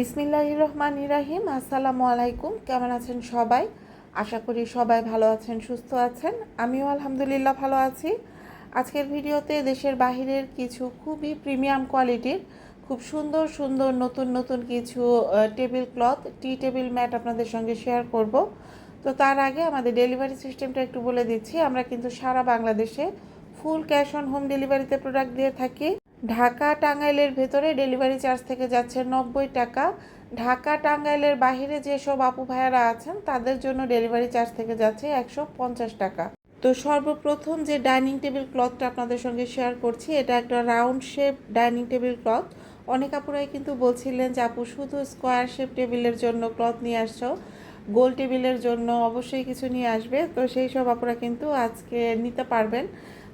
বিসমিল্লাহ রহমান ইরাহিম আসসালামু আলাইকুম কেমন আছেন সবাই? আশা করি সবাই ভালো আছেন, সুস্থ আছেন। আমিও আলহামদুলিল্লাহ ভালো আছি। আজকের ভিডিওতে দেশের বাহিরের কিছু খুবই প্রিমিয়াম কোয়ালিটির, খুব সুন্দর সুন্দর, নতুন নতুন কিছু table cloth tea table mat আপনাদের সঙ্গে শেয়ার করব। তো তার আগে আমাদের ডেলিভারি সিস্টেমটা একটু বলে দিচ্ছি। আমরা কিন্তু সারা বাংলাদেশে ফুল ক্যাশ অন হোম ডেলিভারিতে প্রোডাক্ট দিয়ে থাকি। ঢাকা টাঙ্গাইলের ভেতরে ডেলিভারি চার্জ থেকে যাচ্ছে নব্বই টাকা। ঢাকা টাঙ্গাইলের বাইরে যেসব আপু ভাইয়ারা আছেন, তাদের জন্য ডেলিভারি চার্জ থেকে যাচ্ছে একশো পঞ্চাশ টাকা। তো সর্বপ্রথম যে ডাইনিং টেবিল ক্লথটা আপনাদের সঙ্গে শেয়ার করছি, এটা একটা round shape dining table cloth. অনেক আপুরাই কিন্তু বলছিলেন যে, আপু, শুধু স্কোয়ার শেপ টেবিলের জন্য ক্লথ নিয়ে আসছো, গোল টেবিলের জন্য অবশ্যই কিছু নিয়ে আসবে। তো সেই সব আপুরা কিন্তু আজকে নিতে পারবেন।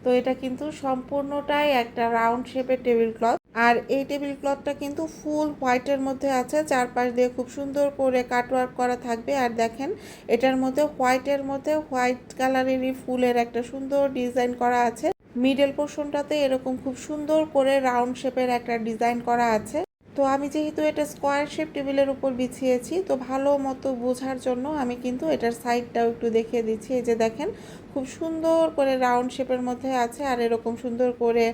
তো এটা কিন্তু সম্পূর্ণটাই একটা রাউন্ড শেপের টেবিল ক্লথ আর এই টেবিল ক্লথটা কিন্তু ফুল হোয়াইটের মধ্যে আছে, চারপাশ দিয়ে খুব সুন্দর করে কাটওয়ার্ক করা থাকবে। আর দেখেন, এটার মধ্যে হোয়াইটের মধ্যে হোয়াইট কালারেরই ফুলের একটা সুন্দর ডিজাইন করা আছে। মিডল পোর্শনটাতে এরকম খুব সুন্দর করে রাউন্ড শেপের একটা ডিজাইন করা আছে। তো আমি যেহেতু এটা স্কোয়ার শেপ টেবিলের উপর বিছিয়েছি, তো ভালো মতো বোঝার জন্য আমি কিন্তু এটার সাইডটাও একটু দেখিয়ে দিচ্ছি। এই যে দেখেন, খুব সুন্দর করে রাউন্ড শেপের মধ্যে আছে আর এরকম সুন্দর করে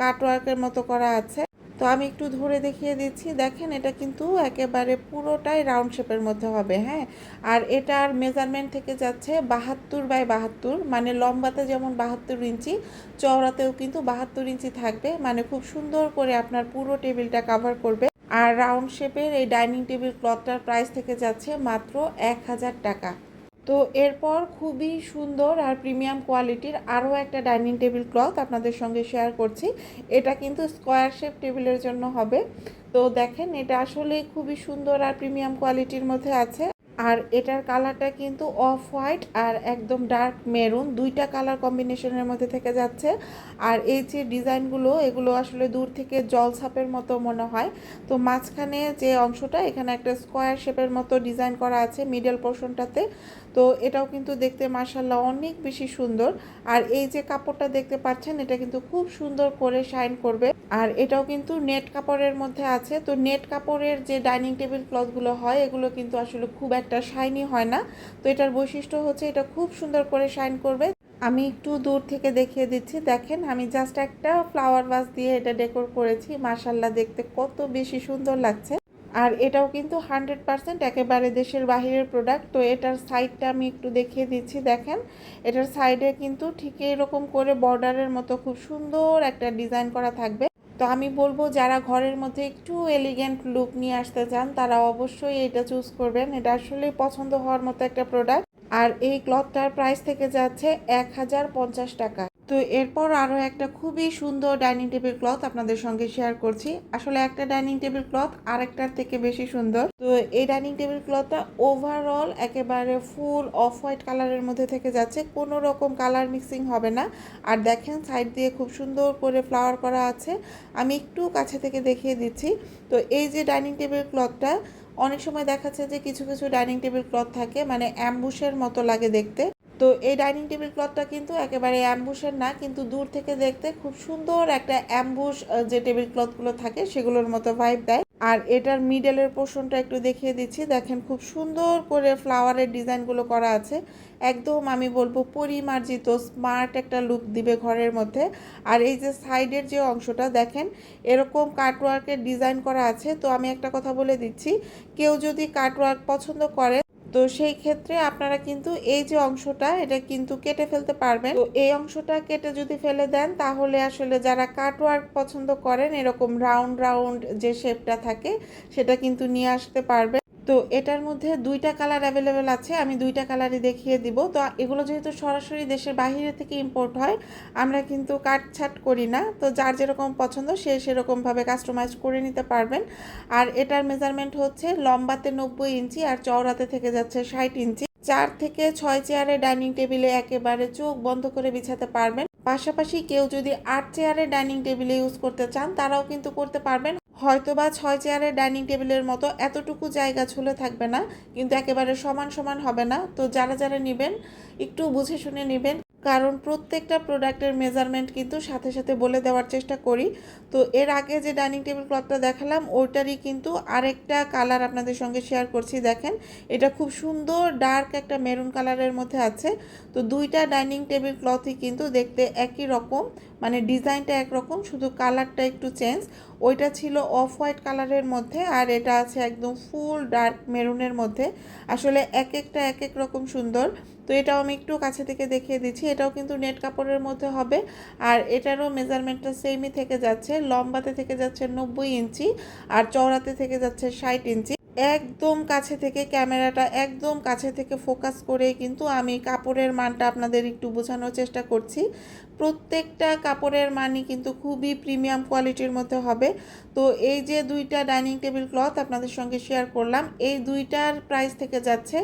কাটওয়ার্কের মতো করা আছে। তো আমি একটু ধরে দেখিয়ে দিচ্ছি। দেখেন এটা কিন্তু একেবারে পুরোটাই রাউন্ড শেপের মধ্যে হবে হ্যাঁ? আর এটার মেজারমেন্ট থেকে যাচ্ছে বাহাত্তর বাই বাহাত্তর মানে লম্বাতে যেমন বাহাত্তর ইঞ্চি, চওড়াতেও কিন্তু বাহাত্তর ইঞ্চি থাকবে মানে খুব সুন্দর করে আপনার পুরো টেবিলটা কাভার করবে। আর রাউন্ড শেপের এই ডাইনিং টেবিল ক্লথটার প্রাইস থেকে যাচ্ছে মাত্র এক হাজার টাকা। তো এরপর খুবই সুন্দর আর প্রিমিয়াম কোয়ালিটির আরও একটা ডাইনিং টেবিল ক্লথ আপনাদের সঙ্গে শেয়ার করছি। এটা কিন্তু স্কোয়ার শেপ টেবিলের জন্য হবে। তো দেখেন, এটা আসলে খুবই সুন্দর আর প্রিমিয়াম কোয়ালিটির মধ্যে আছে। আর এটার কালারটা কিন্তু অফ হোয়াইট আর একদম ডার্ক মেরুন। দুইটা কালার কম্বিনেশনের মধ্যে থেকে যাচ্ছে। আর এই যে ডিজাইনগুলো, এগুলো আসলে দূর থেকে জল ছাপের মতো মনে হয়। তো মাঝখানে যে অংশটা, এখানে একটা স্কোয়ার শেপের মতো ডিজাইন করা আছে মিডল পোর্শনটাতে। তো এটাও কিন্তু দেখতে মার্শাল্লাহ অনেক বেশি সুন্দর। আর এই যে কাপড়টা দেখতে পাচ্ছেন, এটা কিন্তু খুব সুন্দর করে শাইন করবে। আর এটাও কিন্তু নেট কাপড়ের মধ্যে আছে। তো নেট কাপড়ের যে ডাইনিং টেবিল ক্লথগুলো হয়, এগুলো কিন্তু আসলে খুব একটা শাইনি হয় না। তো এটার বৈশিষ্ট্য হচ্ছে এটা খুব সুন্দর করে শাইন করবে। আমি একটু দূর থেকে দেখিয়ে দিচ্ছি। দেখেন, আমি জাস্ট একটা ফ্লাওয়ার ভাস দিয়ে এটা ডেকোর করেছি। মার্শাল্লাহ দেখতে কত বেশি সুন্দর লাগছে। আর এটাও কিন্তু হান্ড্রেড পারসেন্ট একেবারে দেশের বাহিরের প্রোডাক্ট তো এটার সাইডটা আমি একটু দেখিয়ে দিচ্ছি, দেখেন। এটার সাইডে কিন্তু ঠিক এরকম করে বর্ডারের মতো খুব সুন্দর একটা ডিজাইন করা থাকবে। তো আমি বলব, যারা ঘরের মধ্যে একটু এলিগেন্ট লুক নিয়ে আসতে চান, তারা অবশ্যই এটা চুজ করবেন। এটা আসলে পছন্দ হওয়ার মতো একটা প্রোডাক্ট আর এই ক্লথটার প্রাইস থেকে যাচ্ছে এক হাজার পঞ্চাশ টাকা। তো এরপর আরও একটা খুবই সুন্দর ডাইনিং টেবিল ক্লথ আপনাদের সঙ্গে শেয়ার করছি। আসলে একটা ডাইনিং টেবিল ক্লথ আরেকটার থেকে বেশি সুন্দর। তো এই ডাইনিং টেবিল ক্লথটা ওভারঅল একেবারে ফুল অফ হোয়াইট কালারের মধ্যে থেকে যাচ্ছে। কোনো রকম কালার মিক্সিং হবে না। আর দেখেন সাইড দিয়ে খুব সুন্দর করে ফ্লাওয়ার করা আছে। আমি একটু কাছে থেকে দেখিয়ে দিচ্ছি। তো এই যে ডাইনিং টেবিল ক্লথটা, অনেক সময় দেখাচ্ছে যে কিছু কিছু ডাইনিং টেবিল ক্লথ থাকে মানে অ্যাম্বুশের মতো লাগে দেখতে। তো এই ডাইনিং টেবিল ক্লথটা কিন্তু একেবারে অ্যাম্বুশের না, কিন্তু দূর থেকে দেখতে খুব সুন্দর একটা অ্যাম্বুশ যে টেবিল ক্লথগুলো থাকে সেগুলোর মতো ভাইব দেয়। আর এটার মিডলের পোর্শনটা একটু দেখিয়ে দিচ্ছি। দেখেন খুব সুন্দর করে ফ্লাওয়ারের ডিজাইনগুলো করা আছে। একদম আমি বলব পরিমার্জিত স্মার্ট একটা লুক দিবে ঘরের মধ্যে। আর এই যে সাইডের যে অংশটা, দেখেন এরকম কাটওয়ার্কের ডিজাইন করা আছে। তো আমি একটা কথা বলে দিচ্ছি, কেউ যদি কাটওয়ার্ক পছন্দ করে তো সেই ক্ষেত্রে আপনারা কিন্তু এই যে অংশটা, এটা কিন্তু কেটে ফেলতে পারবেন। তো এই অংশটা কেটে যদি ফেলে দেন, তাহলে আসলে যারা কাটওয়ার্ক পছন্দ করেন, এরকম রাউন্ড রাউন্ড যে শেপটা থাকে, সেটা কিন্তু নিয়ে আসতে পারবে তো এটার মধ্যে দুইটা কালার অ্যাভেলেবেল আছে, আমি দুইটা কালারই দেখিয়ে দিব। তো এগুলো যেহেতু সরাসরি দেশের বাইরে থেকে ইম্পোর্ট হয়, আমরা কিন্তু কাটছাট করি না। তো যার যেরকম পছন্দ, সে সেরকমভাবে কাস্টমাইজ করে নিতে পারবেন। আর এটার মেজারমেন্ট হচ্ছে লম্বাতে নব্বই ইঞ্চি আর চওড়াতে থেকে যাচ্ছে ষাট ইঞ্চি। চার থেকে ছয় চেয়ারে ডাইনিং টেবিলে একেবারে চোখ বন্ধ করে বিছাতে পারবেন। পাশাপাশি কেউ যদি আট চেয়ারে ডাইনিং টেবিলে ইউজ করতে চান, তারাও কিন্তু করতে পারবেন। হয়তো বা ছয় চেয়ারের ডাইনিং টেবিলের মতো এতটুকু জায়গা ঝুলে থাকবে না, কিন্তু একেবারে সমান সমান হবে না। তো যারা যারা নেবেন, একটু বুঝে শুনে নেবেন, কারণ প্রত্যেকটা প্রোডাক্টের মেজারমেন্ট কিন্তু সাথে সাথে বলে দেওয়ার চেষ্টা করি। তো এর আগে যে ডাইনিং টেবিল ক্লথটা দেখালাম ওইটারই কিন্তু আরেকটা কালার আপনাদের সঙ্গে শেয়ার করছি, দেখেন। এটা খুব সুন্দর ডার্ক একটা মেরুন কালারের মধ্যে আছে। তো দুইটা ডাইনিং টেবিল ক্লথই কিন্তু দেখতে একই রকম। মানে ডিজাইনটা একরকম, শুধু কালারটা একটু চেঞ্জ। ওইটা ছিল অফ হোয়াইট কালারের মধ্যে আর এটা আছে একদম ফুল ডার্ক মেরুনের মধ্যে। আসলে এক একটা এক এক রকম সুন্দর। তো এটাও আমি একটু কাছে থেকে দেখিয়ে দিচ্ছি। এটাও কিন্তু নেট কাপড়ের মধ্যে হবে আর এটারও মেজারমেন্টটা সেমই থেকে যাচ্ছে। লম্বাতে থেকে যাচ্ছে নব্বই ইঞ্চি আর চওড়াতে থেকে যাচ্ছে ষাট ইঞ্চি। একদম কাছে থেকে ক্যামেরাটা একদম কাছে থেকে ফোকাস করে কিন্তু আমি কাপড়ের মানটা আপনাদের একটু বোঝানোর চেষ্টা করছি। প্রত্যেকটা কাপড়ের মানই কিন্তু খুবই প্রিমিয়াম কোয়ালিটির মধ্যে হবে। তো এই যে দুইটা ডাইনিং টেবিল ক্লথ আপনাদের সঙ্গে শেয়ার করলাম, এই দুইটার প্রাইস থেকে যাচ্ছে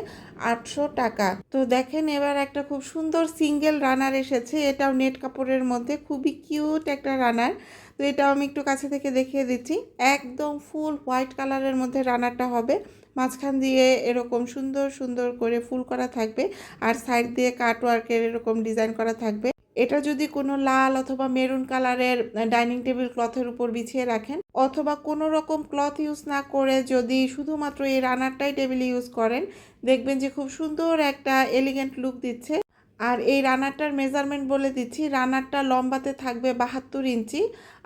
আটশো টাকা। তো দেখেন এবার একটা খুব সুন্দর সিঙ্গেল রানার এসেছে, এটাও নেট কাপড়ের মধ্যে, খুবই কিউট একটা রানার। তো এটাও আমি একটু কাছে থেকে দেখিয়ে দিচ্ছি। একদম ফুল হোয়াইট কালারের মধ্যে রানারটা হবে। মাঝখান দিয়ে এরকম সুন্দর সুন্দর করে ফুল করা থাকবে আর সাইড দিয়ে কাট ওয়ার্কের এরকম ডিজাইন করা থাকবে। এটা যদি কোনো লাল অথবা মেরুন কালারের ডাইনিং টেবিল ক্লথের উপর বিছিয়ে রাখেন অথবা কোনো রকম ক্লথ ইউজ না করে যদি শুধুমাত্র এই রানারটাই টেবিল ইউজ করেন, দেখবেন যে খুব সুন্দর একটা এলিগেন্ট লুক দিচ্ছে। আর এই রানারটার মেজারমেন্ট বলে দিচ্ছি, রানারটা লম্বাতে থাকবে বাহাত্তর ইঞ্চি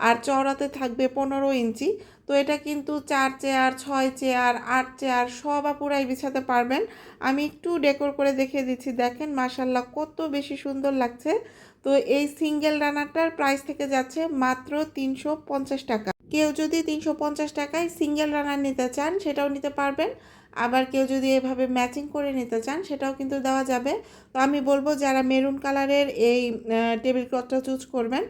আর চওড়াতে থাকবে পনেরো ইঞ্চি। তো এটা কিন্তু চার চেয়ার, ছয় চেয়ার, আট চেয়ার, সব আপুরাই বিছাতে পারবেন। আমি একটু ডেকোর করে দেখিয়ে দিচ্ছি, দেখেন মাসাল্লাহ কত বেশি সুন্দর লাগছে। তো এই সিঙ্গেল রানারটার প্রাইস থেকে যাচ্ছে মাত্র তিনশো পঞ্চাশ টাকা। কেউ যদি তিনশো পঞ্চাশ টাকায় সিঙ্গেল রানার নিতে চান, সেটাও নিতে পারবেন। আবার কেউ যদি এভাবে ম্যাচিং করে নিতে চান, সেটাও কিন্তু দেওয়া যাবে। তো আমি বলব, যারা মেরুন কালারের এই টেবিল ক্লথটা চুজ করবেন,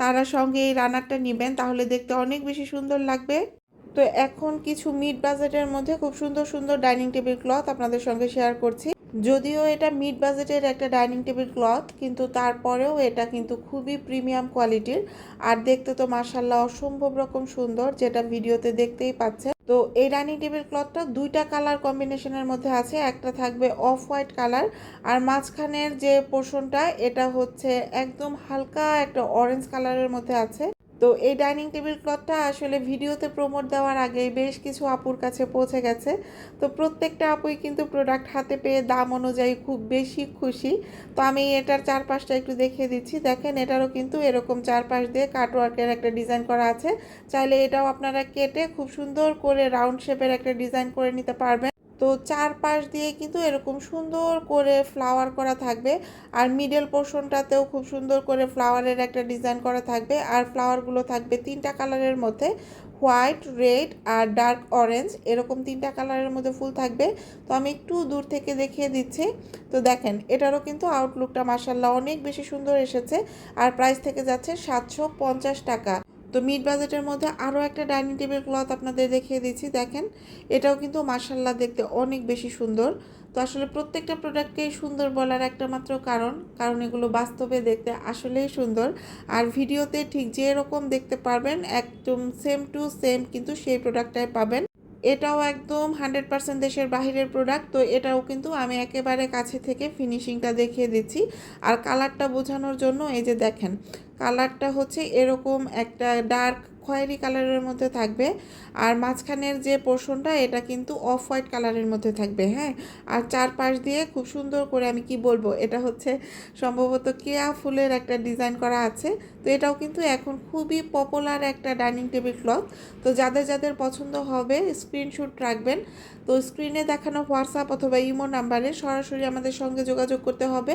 তারা সঙ্গে এই রানারটা নেবেন, তাহলে দেখতে অনেক বেশি সুন্দর লাগবে। তো এখন কিছু মিড বাজেটের মধ্যে খুব সুন্দর সুন্দর ডাইনিং টেবিল ক্লথ আপনাদের সঙ্গে শেয়ার করছি। যদিও এটা মিড বাজেটের একটা ডাইনিং টেবিল ক্লথ কিন্তু তারপরেও এটা কিন্তু খুবই প্রিমিয়াম কোয়ালিটির আর দেখতে তো মার্শাল্লাহ অসম্ভব রকম সুন্দর, যেটা ভিডিওতে দেখতেই পাচ্ছে তো এই ডাইনিং টেবিল ক্লথটা দুইটা কালার কম্বিনেশনের মধ্যে আছে, একটা থাকবে অফ হোয়াইট কালার আর মাঝখানের যে পোর্শনটা এটা হচ্ছে একদম হালকা একটা অরেঞ্জ কালারের মধ্যে আছে। তো এই ডাইনিং টেবিল ক্লথটা আসলে ভিডিওতে প্রমোট দেওয়ার আগেই বেশ কিছু আপুর কাছে পৌঁছে গেছে। তো প্রত্যেকটা আপুই কিন্তু প্রোডাক্ট হাতে পেয়ে দাম অনুযায়ী খুব বেশি খুশি। তো আমি এটার চারপাশটা একটু দেখিয়ে দিচ্ছি। দেখেন, এটারও কিন্তু এরকম চারপাশ দিয়ে কাটওয়ার্কের একটা ডিজাইন করা আছে। চাইলে এটাও আপনারা কেটে খুব সুন্দর করে রাউন্ড শেপের একটা ডিজাইন করে নিতে পারবেন। তো চারপাশ দিয়ে কিন্তু এরকম সুন্দর করে ফ্লাওয়ার করা থাকবে। আর মিডল পোর্শনটাতেও খুব সুন্দর করে ফ্লাওয়ারের একটা ডিজাইন করা থাকবে। আর ফ্লাওয়ারগুলো থাকবে তিনটা কালারের মধ্যে হোয়াইট রেড আর ডার্ক অরেঞ্জ এরকম তিনটা কালারের মধ্যে ফুল থাকবে। তো আমি একটু দূর থেকে দেখিয়ে দিচ্ছি। তো দেখেন, এটারও কিন্তু আউটলুকটা মাসাল্লাহ অনেক বেশি সুন্দর এসেছে। আর প্রাইস থেকে যাচ্ছে সাতশো পঞ্চাশ টাকা। তো মিড বাজেটের মধ্যে আরও একটা ডাইনিং টেবিল ক্লথ আপনাদের দেখিয়ে দিচ্ছি, দেখেন। এটাও কিন্তু মাসাল্লাহ দেখতে অনেক বেশি সুন্দর। তো আসলে প্রত্যেকটা প্রোডাক্টকেই সুন্দর বলার একটা মাত্র কারণ কারণ এগুলো বাস্তবে দেখতে আসলেই সুন্দর। আর ভিডিওতে ঠিক যেরকম দেখতে পারবেন, একদম সেম টু সেম কিন্তু সেই প্রোডাক্টটাই পাবেন। এটাও একদম হান্ড্রেড পার্সেন্ট দেশের বাহিরের প্রোডাক্ট তো এটাও কিন্তু আমি একেবারে কাছে থেকে ফিনিশিংটা দেখিয়ে দিচ্ছি। আর কালারটা বোঝানোর জন্য এই যে দেখেন কালারটা হচ্ছে এরকম একটা ডার্ক খয়েরি কালারের মধ্যে থাকবে। আর মাঝখানের যে পোর্শনটা, এটা কিন্তু অফ হোয়াইট কালারের মধ্যে থাকবে হ্যাঁ? আর চারপাশ দিয়ে খুব সুন্দর করে আমি কি বলব, এটা হচ্ছে সম্ভবত কেয়া ফুলের একটা ডিজাইন করা আছে। তো এটাও কিন্তু এখন খুবই পপুলার একটা ডাইনিং টেবিল ক্লথ। তো যাদের যাদের পছন্দ হবে, স্ক্রিনশট রাখবেন। তো স্ক্রিনে দেখানো হোয়াটসঅ্যাপ অথবা ইমো নাম্বারে সরাসরি আমাদের সঙ্গে যোগাযোগ করতে হবে।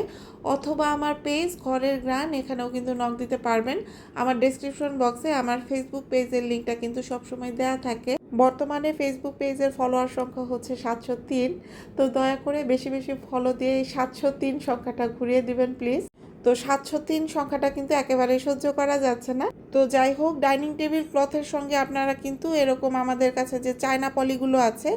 অথবা আমার পেজ ঘরের গ্রান, এখানেও কিন্তু নক দিতে পারবেন। আমার ডেসক্রিপশন বক্সে আমার ফেসবুক পেজের লিঙ্কটা কিন্তু সবসময় দেওয়া থাকে। বর্তমানে ফেসবুক পেজের ফলোয়ার সংখ্যা হচ্ছে সাতশো তিন। তো দয়া করে বেশি বেশি ফলো দিয়ে এই সাতশো তিন সংখ্যাটা ঘুরিয়ে দিবেন প্লিজ তো সাতশো তিন সংখ্যাটা কিন্তু একেবারেই সহ্য করা যাচ্ছে না। তো যাই হোক, ডাইনিং টেবিল ক্লথের সঙ্গে আপনারা কিন্তু এরকম আমাদের কাছে যে চায়না পলিগুলো আছে,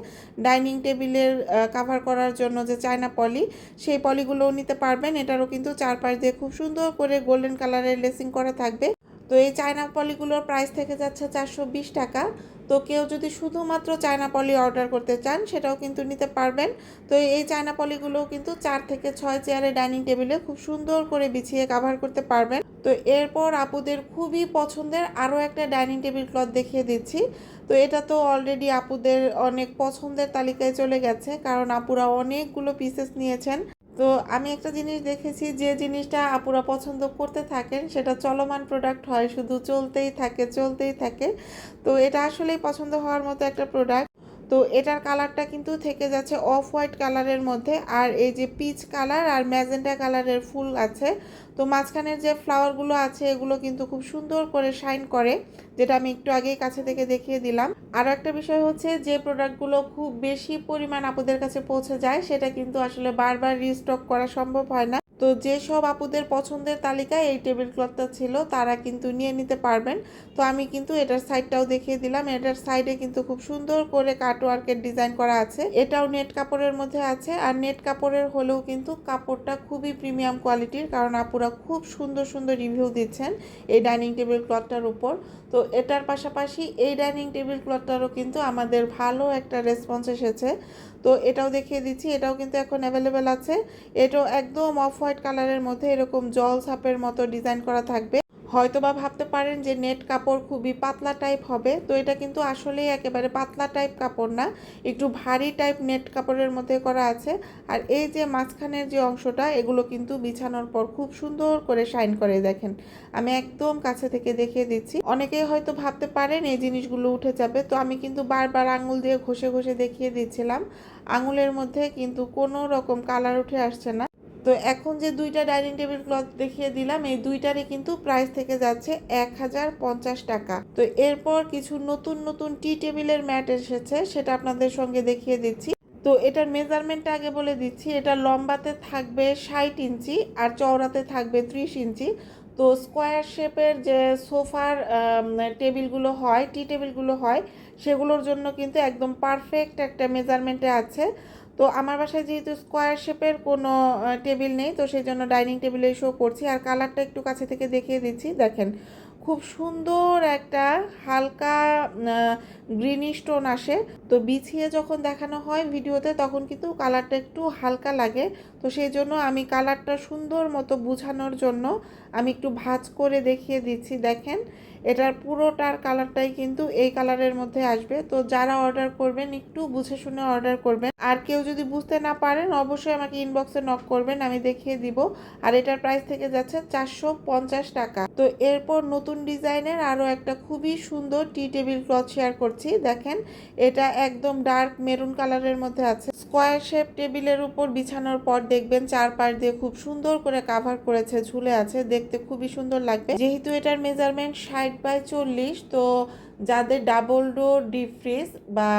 ডাইনিং টেবিলের কাভার করার জন্য যে চায়না পলি, সেই পলিগুলোও নিতে পারবেন। এটারও কিন্তু চারপাশ দিয়ে খুব সুন্দর করে গোল্ডেন কালারের লেসিং করা থাকবে। তো এই চায়না পলিগুলোর প্রাইস থেকে যাচ্ছে চারশো বিশ টাকা। তো কেউ যদি শুধুমাত্র চায়না পলি অর্ডার করতে চান, সেটাও কিন্তু নিতে পারবেন। তো এই চায়না পলিগুলোও কিন্তু চার থেকে ছয় চেয়ারে ডাইনিং টেবিলে খুব সুন্দর করে বিছিয়ে কাভার করতে পারবেন। তো এরপর আপুদের খুবই পছন্দের আরও একটা ডাইনিং টেবিল ক্লথ দেখিয়ে দিচ্ছি। তো এটা তো অলরেডি আপুদের অনেক পছন্দের তালিকায় চলে গেছে, কারণ আপুরা অনেকগুলো পিসেস নিয়েছেন। তো আমি একটা জিনিস দেখেছি যে জিনিসটা আপুরা পছন্দ করতে থাকেন, সেটা চলমান প্রোডাক্ট হয়, শুধু চলতেই থাকে চলতেই থাকে। তো এটা আসলেই পছন্দ হওয়ার মতো একটা প্রোডাক্ট তো এটার কালারটা কিন্তু থেকে যাচ্ছে অফ হোয়াইট কালারের মধ্যে, আর এই যে পিচ কালার আর ম্যাজেন্টা কালারের ফুল আছে। তো মাঝখানের যে ফ্লাওয়ারগুলো আছে, এগুলো কিন্তু খুব সুন্দর করে শাইন করে, যেটা আমি একটু আগেই কাছে থেকে দেখিয়ে দিলাম। আরও একটা বিষয় হচ্ছে যে প্রোডাক্টগুলো খুব বেশি পরিমাণ আপনাদের কাছে পৌঁছে যায়, সেটা কিন্তু আসলে বারবার রিস্টক করা সম্ভব হয় না। তো যেসব আপুদের পছন্দের তালিকায় এই টেবিল ক্লথটা ছিল, তারা কিন্তু নিয়ে নিতে পারবেন। তো আমি কিন্তু এটার সাইডটাও দেখিয়ে দিলাম। এটার সাইডে কিন্তু খুব সুন্দর করে কাটওয়ার্কের ডিজাইন করা আছে। এটাও নেট কাপড়ের মধ্যে আছে। আর নেট কাপড়ের হলেও কিন্তু কাপড়টা খুবই প্রিমিয়াম কোয়ালিটির কারণ আপুরা খুব সুন্দর সুন্দর রিভিউ দিচ্ছেন এই ডাইনিং টেবিল ক্লথটার উপর। তো এটার পাশাপাশি এই ডাইনিং টেবিল ক্লথটারও কিন্তু আমাদের ভালো একটা রেসপন্স এসেছে। তো এটাও দেখিয়ে দিচ্ছি, এটাও কিন্তু এখন অ্যাভেলেবেল আছে। এটাও একদম অফ হোয়াইট কালারের মধ্যে এরকম জল সাপের মতো ডিজাইন করা থাকবে। হয়তোবা ভাবতে পারেন যে নেট কাপড় খুবই পাতলা টাইপ হবে। তো এটা কিন্তু আসলেই একেবারে পাতলা টাইপ কাপড় না, একটু ভারী টাইপ নেট কাপড়ের মধ্যে করা আছে। আর এই যে মাঝখানের যে অংশটা, এগুলো কিন্তু বিছানোর পর খুব সুন্দর করে শাইন করে দেখেন। আমি একদম কাছে থেকে দেখিয়ে দিচ্ছি। অনেকেই হয়তো ভাবতে পারেন এই জিনিসগুলো উঠে যাবে। তো আমি কিন্তু বারবার আঙুল দিয়ে ঘষে ঘষে দেখিয়ে দিচ্ছিলাম। আঙুলের মধ্যে কিন্তু কোনো রকম কালার উঠে আসছে না। তো এখন যে দুইটা ডাইনিং টেবিল ক্লথ দেখিয়ে দিলাম, এই দুইটারই কিন্তু প্রাইস থেকে যাচ্ছে এক হাজার পঞ্চাশ টাকা। তো এরপর কিছু নতুন নতুন টি টেবিলের ম্যাট এসেছে, সেটা আপনাদের সঙ্গে দেখিয়ে দিচ্ছি। তো এটার মেজারমেন্টটা আগে বলে দিচ্ছি, এটা লম্বাতে থাকবে ষাট ইঞ্চি আর চওড়াতে থাকবে ত্রিশ ইঞ্চি। তো স্কোয়ার শেপের যে সোফার টেবিলগুলো হয়, টি টেবিলগুলো হয়, সেগুলোর জন্য কিন্তু একদম পারফেক্ট একটা মেজারমেন্টে আছে। তো আমার বাসায় যেহেতু স্কোয়ার শেপের কোনো টেবিল নেই, তো সেই জন্য ডাইনিং টেবিলে শো করছি। আর কালারটা একটু কাছে থেকে দেখিয়ে দিচ্ছি। দেখেন, খুব সুন্দর একটা হালকা গ্রিনিশ টোন আসে। তো বিছিয়ে যখন দেখানো হয় ভিডিওতে, তখন কিন্তু কালারটা একটু হালকা লাগে। তো সেই জন্য আমি কালারটা সুন্দর মতো বোঝানোর জন্য আমি একটু ভাজ করে দেখিয়ে দিচ্ছি। দেখেন এটার পুরোটার কালারটাই কিন্তু এই কালারের মধ্যে আসবে। তো যারা অর্ডার করবেন, একটু বুঝে শুনে অর্ডার করবেন। আর কেউ যদি বুঝতে না পারেন, অবশ্যই আমাকে ইনবক্সে নক করবেন, আমি দেখিয়ে দিব। আর এটার প্রাইস থেকে যাচ্ছে চারশো পঞ্চাশ টাকা। তো এরপর নতুন ডিজাইনের আরও একটা খুবই সুন্দর টি টেবিল ক্লথ শেয়ার করছি। দেখেন, এটা একদম ডার্ক মেরুন কালারের মধ্যে আছে। স্কোয়ার শেপ টেবিলের উপর বিছানোর পর দেখবেন চারপাশ দিয়ে খুব সুন্দর করে কাভার করেছে, ঝুলে আছে। দেখতে খুবই সুন্দর লাগবে। যেহেতু এটার মেজারমেন্ট ষাট বাই চল্লিশ, তো যাদের ডাবল ডোর ডিপ ফ্রিজ বা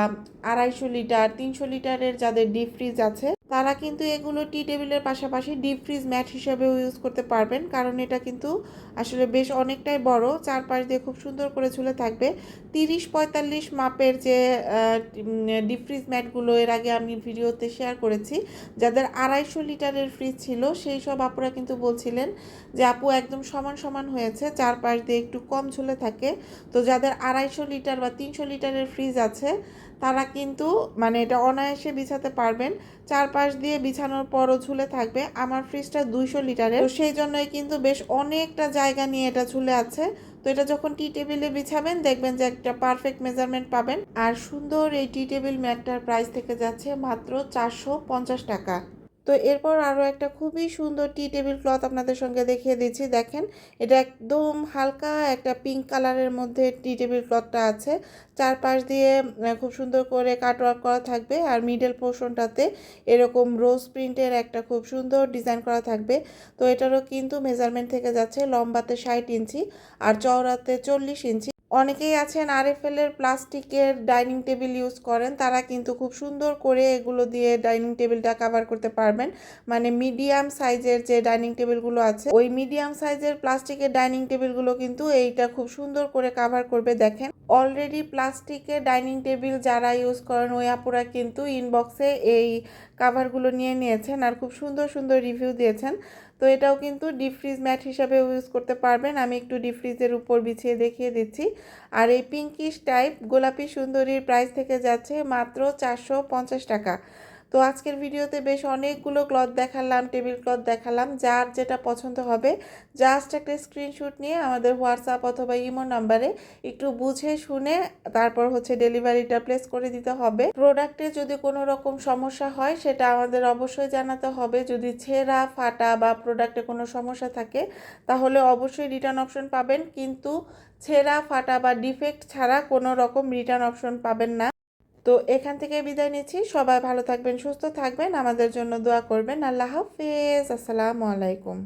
আড়াইশো লিটার, তিনশো লিটারের যাদের ডিপ ফ্রিজ আছে তারা কিন্তু এগুলো টি টেবিলের পাশাপাশি ডিপ ফ্রিজ ম্যাট হিসাবেও ইউজ করতে পারবেন। কারণ এটা কিন্তু আসলে বেশ অনেকটাই বড়। চারপাশ দিয়ে খুব সুন্দর করে ঝুলে থাকবে। তিরিশ পঁয়তাল্লিশ মাপের যে ডিপ ফ্রিজ ম্যাটগুলো এর আগে আমি ভিডিওতে শেয়ার করেছি। যাদের আড়াইশো লিটারের ফ্রিজ ছিল, সেই সব আপুরা কিন্তু বলছিলেন যে, আপু, একদম সমান সমান হয়েছে। চারপাশ দিয়ে একটু কম ঝুলে থাকে। তো যাদের আড়াইশো লিটার বা তিনশো লিটারের ফ্রিজ আছে তারা কিন্তু মানে এটা অনায়াসে বিছাতে পারবেন। চারপাশ দিয়ে বিছানোর পরও ঝুলে থাকবে। আমার ফ্রিজটা দুইশো লিটারের। সেই জন্যই কিন্তু বেশ অনেকটা জায়গা নিয়ে এটা ঝুলে আছে। তো এটা যখন টি টেবিলে বিছাবেন, দেখবেন যে একটা পারফেক্ট মেজারমেন্ট পাবেন। আর সুন্দর এই টি টেবিল ম্যাটটার প্রাইস থেকে যাচ্ছে মাত্র চারশো পঞ্চাশ টাকা। তো এরপর আরও একটা খুবই সুন্দর টি টেবিল ক্লথ আপনাদের সঙ্গে দেখিয়ে দিচ্ছি। দেখেন, এটা একদম হালকা একটা পিঙ্ক কালারের মধ্যে টি টেবিল ক্লথটা আছে। চারপাশ দিয়ে খুব সুন্দর করে কাটওয়ার্ক করা থাকবে আর মিডল পোর্শনটাতে এরকম রোজ প্রিন্টের একটা খুব সুন্দর ডিজাইন করা থাকবে। তো এটারও কিন্তু মেজারমেন্ট থেকে যাচ্ছে লম্বাতে ষাট ইঞ্চি আর চওড়াতে চল্লিশ ইঞ্চি। অনেকেই আছেন আরএফএল এর প্লাস্টিকের ডাইনিং টেবিল ইউজ করেন, তারা কিন্তু খুব সুন্দর করে এগুলো দিয়ে ডাইনিং টেবিলটা কাভার করতে পারবেন। মানে মিডিয়াম সাইজের যে ডাইনিং টেবিলগুলো আছে, ওই মিডিয়াম সাইজের প্লাস্টিকের ডাইনিং টেবিলগুলো কিন্তু এইটা খুব সুন্দর করে কাভার করবে। দেখেন অলরেডি প্লাস্টিকের ডাইনিং টেবিল যারা ইউজ করেন, ওই আপুরা কিন্তু ইনবক্সে এই কাভারগুলো নিয়ে নিয়েছেন আর খুব সুন্দর সুন্দর রিভিউ দিয়েছেন। তো এটাও কিন্তু ডিপ ফ্রিজ ম্যাট হিসাবে ইউজ করতে পারবেন। আমি একটু ডিপ ফ্রিজের উপর বিছিয়ে দেখিয়ে দিচ্ছি। আর এই পিঙ্কিশ টাইপ গোলাপি সুন্দরীর প্রাইস থেকে যাচ্ছে মাত্র চারশো পঞ্চাশ টাকা। তো আজকের ভিডিওতে বেশ অনেকগুলো ক্লথ দেখালাম টেবিল ক্লথ দেখালাম, যার যেটা পছন্দ হবে জাস্ট একটা স্ক্রিনশট নিয়ে আমাদের হোয়াটসঅ্যাপ অথবা ইমো নাম্বারে একটু বুঝে শুনে তারপর হচ্ছে ডেলিভারিটা প্লেস করে দিতে হবে। প্রোডাক্টে যদি কোনো রকম সমস্যা হয়, সেটা আমাদের অবশ্যই জানাতে হবে। যদি ছেঁড়া, ফাটা বা প্রোডাক্টে কোনো সমস্যা থাকে, তাহলে অবশ্যই রিটার্ন অপশন পাবেন, কিন্তু ছেঁড়া, ফাটা বা ডিফেক্ট ছাড়া কোনো রকম রিটার্ন অপশন পাবেন না। তো এখান থেকে বিদায় নিচ্ছি। সবাই ভালো থাকবেন, সুস্থ থাকবেন। আমাদের জন্য দোয়া করবেন। আল্লাহ হাফিজ। আসসালামু আলাইকুম।